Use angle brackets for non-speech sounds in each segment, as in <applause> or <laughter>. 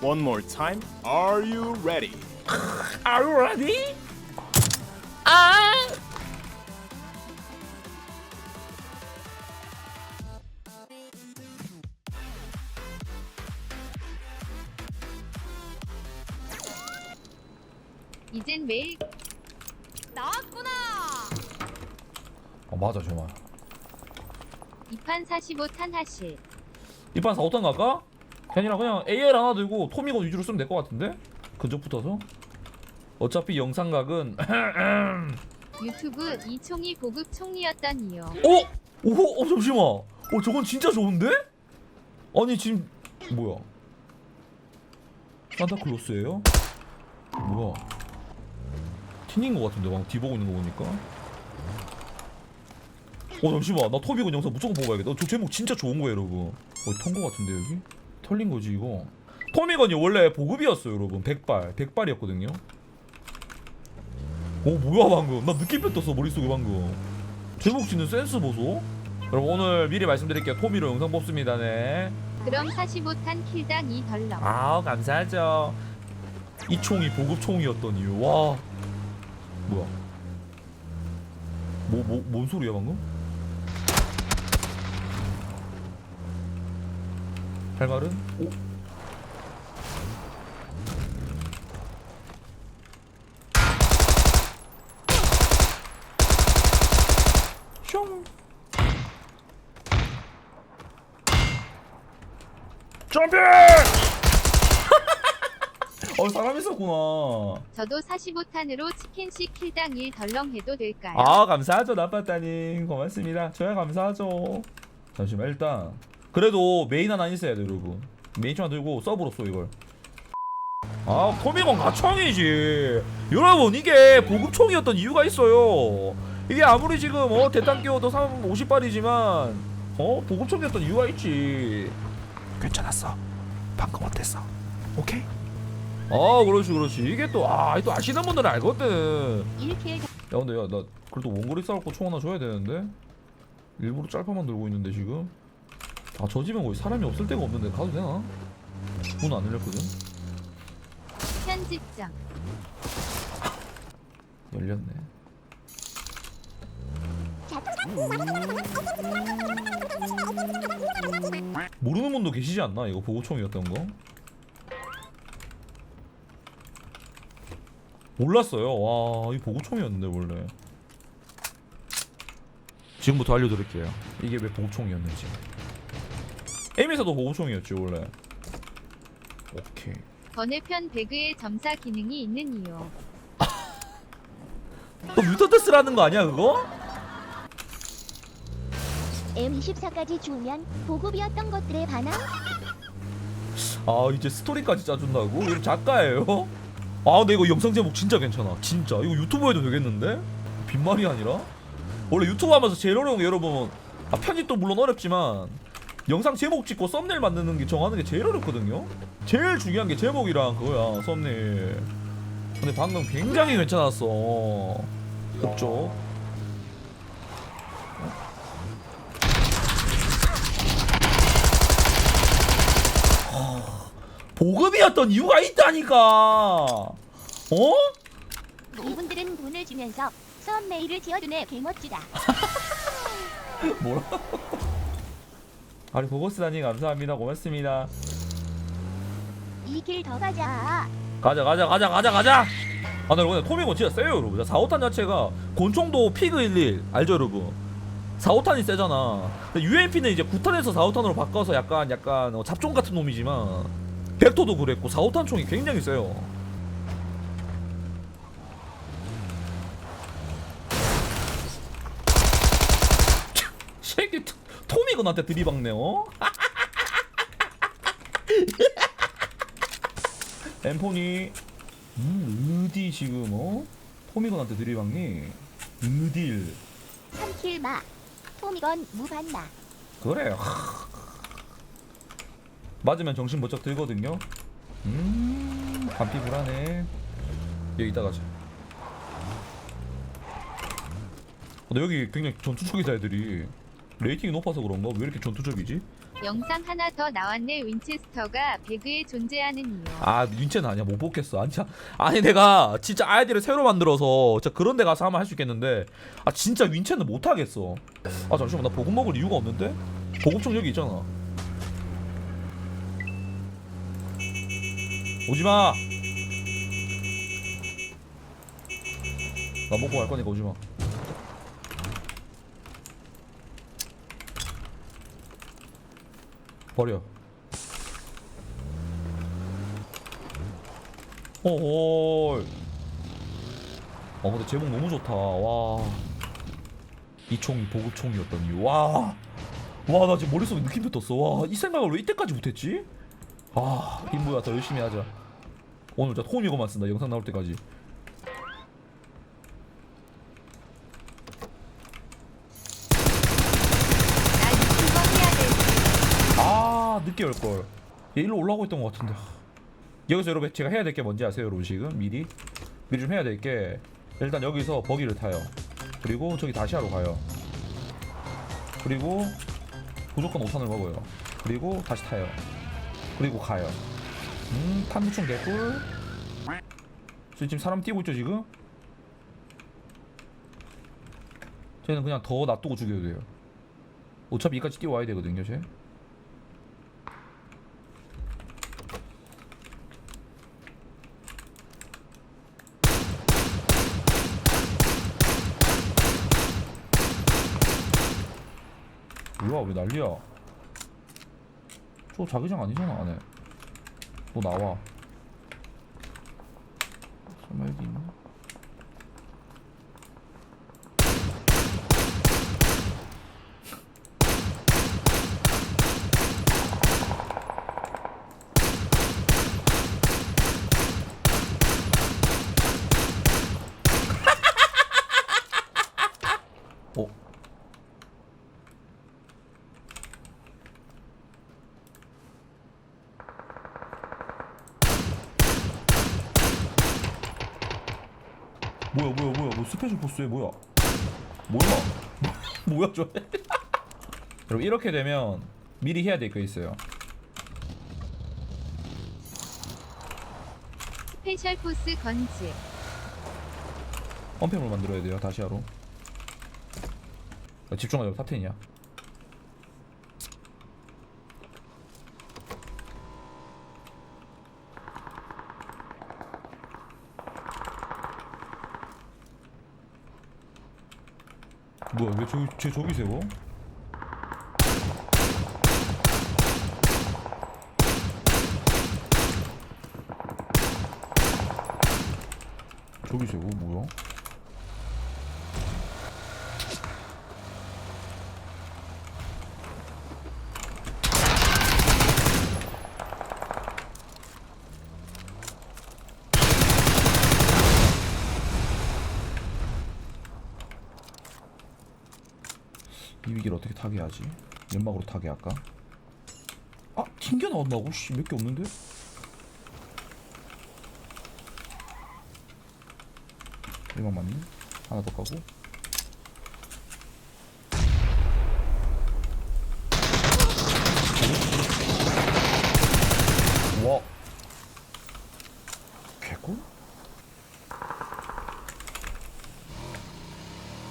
One more time. Are you ready? Are you ready? 아! 이젠 매일 나왔구나. 어, 맞아 정말 2판 45탄 하실. 이판 4호탄 갈까? 아니라 그냥 AR 하나 들고 토미건 위주로 쓰면 될 것 같은데? 근접 붙어서 어차피 영상각은 <laughs> 유튜브 이총이 보급 총리였던 이유. 어? 오, 어 잠시만 어 저건 진짜 좋은데? 아니 지금 뭐야 산타클로스예요? 뭐야 틴인 것 같은데 막 뒤보고 있는 거 보니까 어 잠시만 나 토미건 영상 무조건 보고 가야겠다 어, 저 제목 진짜 좋은 거예요 여러분 어 턴거 같은데 여기? 털린 거지 이거. 토미건이 원래 보급이었어요 여러분. 100발. 100발이었거든요. 오 뭐야 방금. 나 느낌표 떴어 머릿속에 방금. 제목 짓는 센스 보소. 여러분 오늘 미리 말씀드릴게요. 토미로 영상 뽑습니다. 네. 그럼 45탄 킬당 2덜렁. 아우 감사하죠. 이 총이 보급 총이었던 이유 와. 뭐야? 뭐 뭐 뭔 소리야 방금 할말은 오슝 점핑 <laughs> 어 사람 있었구나. 저도 45탄으로 치킨식 킬당 1 덜렁 해도 될까요? 아 감사하죠 나빠따님 고맙습니다. 저야 감사하죠. 잠시만 일단 그래도 메인 하나 있어야 돼 여러분. 메인 하나 들고 서브로 써 이걸. 아 토미건 가총이지. 여러분 이게 보급총이었던 이유가 있어요. 이게 아무리 지금 어 대탄 끼워도 3 50발이지만 어 보급총이었던 이유가 있지. 괜찮았어. 방금 어땠어? 오케이. 아 그렇지 그렇지 이게 또 아 또 아 시는 분들은 알거든. 1킬 야 근데 야나 그래도 원거리 싸울 총 하나 줘야 되는데 일부러 짤파만 들고 있는데 지금 아 저 집엔 거의 사람이 없을 데가 없는데 가도 되나? 문 안 열렸거든? 편집장. 열렸네. 모르는 분도 계시지 않나? 이거 보고총이었던 거? 몰랐어요. 와이 보고총이었는데 원래. 지금부터 알려드릴게요. 이게 왜 보고총이었는지 에임에서도 보고총이었지 원래 오케이 번외편 배그에 점사 기능이 있는 이유. <laughs> 너 뮤턴트 쓰라는 거 아니야 그거? M24까지 주우면 보급이었던 것들에 반함? 아 이제 스토리까지 짜준다고? 이거 작가예요? 아 근데 이거 영상 제목 진짜 괜찮아 진짜 이거 유튜브 해도 되겠는데? 빈말이 아니라? 원래 유튜브 하면서 제일 어려운 게 여러분 아 편집도 물론 어렵지만 영상 제목 찍고 썸네일 만드는 게 정하는 게 제일 어렵거든요? 제일 중요한 게 제목이랑 그거야 썸네일 근데 방금 굉장히 괜찮았어 그쪽 보급이었던 이유가 있다니까 어? 이분들은 돈을 주면서 메일을 지어주네 개멋지다 <laughs> 뭐라? 아니 보고스다니 감사합니다. 고맙습니다. 2킬 더 가자. 가자 가자 가자 가자 가자! 아나 여러분 토미건 진짜 세요 여러분. 4호탄 자체가 권총도 피그 11 알죠 여러분? 4호탄이 세잖아. 근데 UMP는 이제 9탄에서 4호탄으로 바꿔서 약간 약간 어, 잡종 같은 놈이지만 벡터도 그랬고 4호탄 총이 굉장히 세요. 새끼 토- 토미건한테 들이박네 어? 엠포니 음 어디 지금 어? 토미건한테 들이박니? 어딜 3킬 마 토미건 무반나 그래 하. 맞으면 정신 번쩍 들거든요 음 반피 불안해 여기 이따 가자 어, 근데 여기 굉장히 전투적이다 애들이 레이팅이 높아서 그런가? 왜 이렇게 전투적이지? 영상 하나 더 나왔네 윈체스터가 배그에 존재하는 이유. 아 윈체는 아니야 못 뽑겠어. 아니, 참- 아니 내가 진짜 아이디를 새로 만들어서 진짜 그런 데 가서 하면 할 수 있겠는데. 아 진짜 윈체는 못 하겠어. 아 잠시만. 나 보급 먹을 이유가 없는데? 보급총 여기 있잖아. 오지마! 나 먹고 갈 거니까 오지마 버려. 어헐 어 근데 제목 너무 좋다. 와 이 총이 보급총이었더니 와 와 나 지금 머릿속에 느낌표 떴어. 와 이 생각을 왜 이때까지 못했지? 아 빈부야 더 열심히 하자. 오늘 진짜 홈 이거만 쓴다. 영상 나올 때까지 나 유튜버 해야 돼. 아 늦게 올걸 얘 일로 올라오고 있던 것 같은데. 여기서 여러분 제가 해야 될 게 뭔지 아세요 로식은 미리? 미리 좀 해야 될 게 일단 여기서 버기를 타요. 그리고 저기 다시아로 가요. 그리고 무조건 5탄을 먹어요. 그리고 다시 타요. 그리고 가요. 음 탄부총 개꿀 저 지금 사람 뛰고 있죠 지금? 쟤는 그냥 더 놔두고 죽여도 돼요. 어차피 이까지 뛰어와야 되거든요 쟤 뭐야 왜 난리야? 저 자기장 아니잖아 안에. 너 나와. 설마 여기 있나? 뭐야 뭐야 뭐야. 뭐 스페셜 포스에 뭐야? 뭐야? <laughs> 뭐야 저 <laughs> 여러분 이렇게 되면 미리 해야 될 거 있어요. 스페셜 포스 건지. 언팸을 만들어야 돼요 다시 하러 야, 집중하자 탑텐이야 저기 쟤 저기 세워? 저기 세워 뭐야? 이 위기를 어떻게 타개하지? 연막으로 타개할까? 아 튕겨 나온다고? 씨 몇 개 없는데? 연막 맞니? 하나 더 까고 와 개꿀?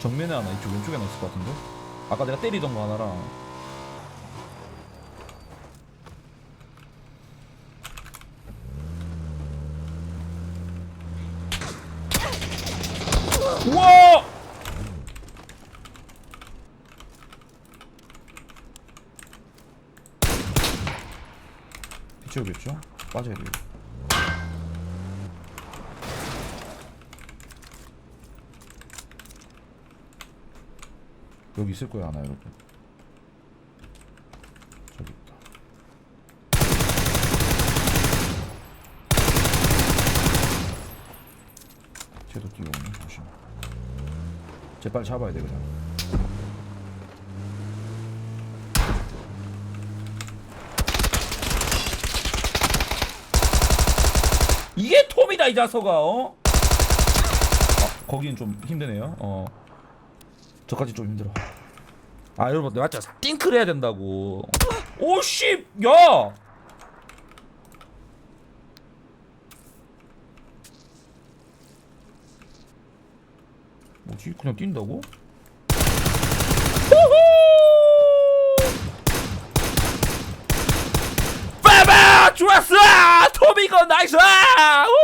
정면에 하나 이쪽 왼쪽에 하나 있을 것 같은데? 아까 내가 때리던 거 하나랑 우와! 비춰야겠죠? 빠져야 돼요 여기 있을 거야 하나 여러분 저기 있다. 쟤도 뛰어오네 조심. 쟤 빨리 잡아야 돼 그냥. 이게 톰이다 이 자석아 어? 아, 거긴 좀 힘드네요 어 저까지 좀 힘들어. 아 여러분 진짜 띵크를 해야 된다고. 오씨 야! 뭐지 그냥 뛴다고? 빠바 좋았어! 토미건 나이스! 우후!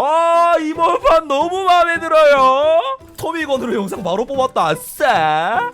아 이번 판 너무 마음에 들어요 토미건으로 영상 바로 뽑았다. 아싸